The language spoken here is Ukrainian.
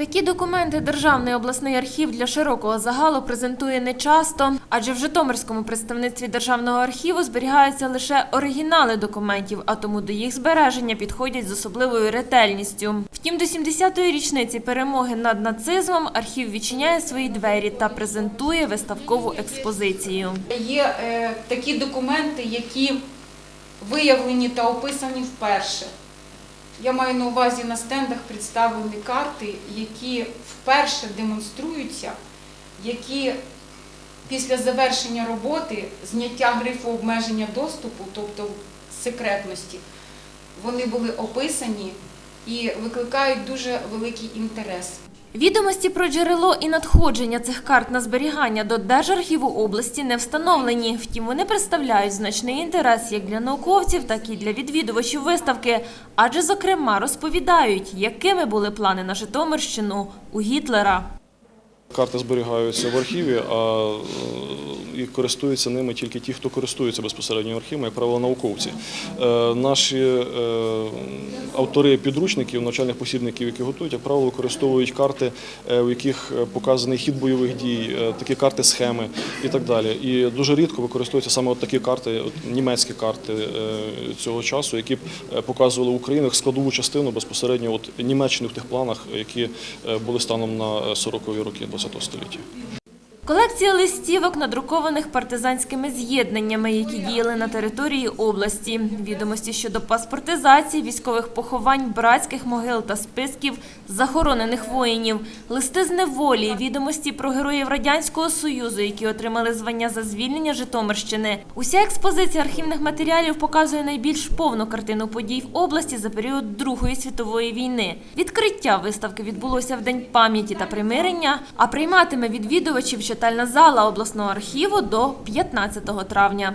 Такі документи Державний обласний архів для широкого загалу презентує нечасто, адже в Житомирському представництві Державного архіву зберігаються лише оригінали документів, а тому до їх збереження підходять з особливою ретельністю. Втім, до 70-ї річниці перемоги над нацизмом архів відчиняє свої двері та презентує виставкову експозицію. Є е, такі документи, які виявлені та описані вперше. Я маю на увазі на стендах представлені карти, які вперше демонструються, які після завершення роботи, зняття грифу обмеження доступу, тобто секретності, вони були описані і викликають дуже великий інтерес. Відомості про джерело і надходження цих карт на зберігання до Держархіву області не встановлені. Втім, вони представляють значний інтерес як для науковців, так і для відвідувачів виставки. Адже, зокрема, розповідають, якими були плани на Житомирщину у Гітлера. Карти зберігаються в архіві, а е, і користуються ними тільки ті, хто користується безпосередньо архівом, як правило, науковці. Е, Наші е, автори підручників, навчальних посібників, які готують, як правило, використовують карти, у яких показаний хід бойових дій, такі карти схеми і так далі. І дуже рідко використовуються саме от такі карти, от німецькі карти цього часу, які б показували Україну складову частину безпосередньо от Німеччини в тих планах, які були станом на 40-ві роки ХХ століття. Колекція листівок, надрукованих партизанськими з'єднаннями, які діяли на території області, відомості щодо паспортизації, військових поховань, братських могил та списків захоронених воїнів, листи з неволі, відомості про героїв радянського союзу, які отримали звання за звільнення Житомирщини. Уся експозиція архівних матеріалів показує найбільш повну картину подій в області за період Другої світової війни. Відкриття виставки відбулося в День пам'яті та примирення, а прийматиме відвідувачів читальна зала обласного архіву до 15 травня.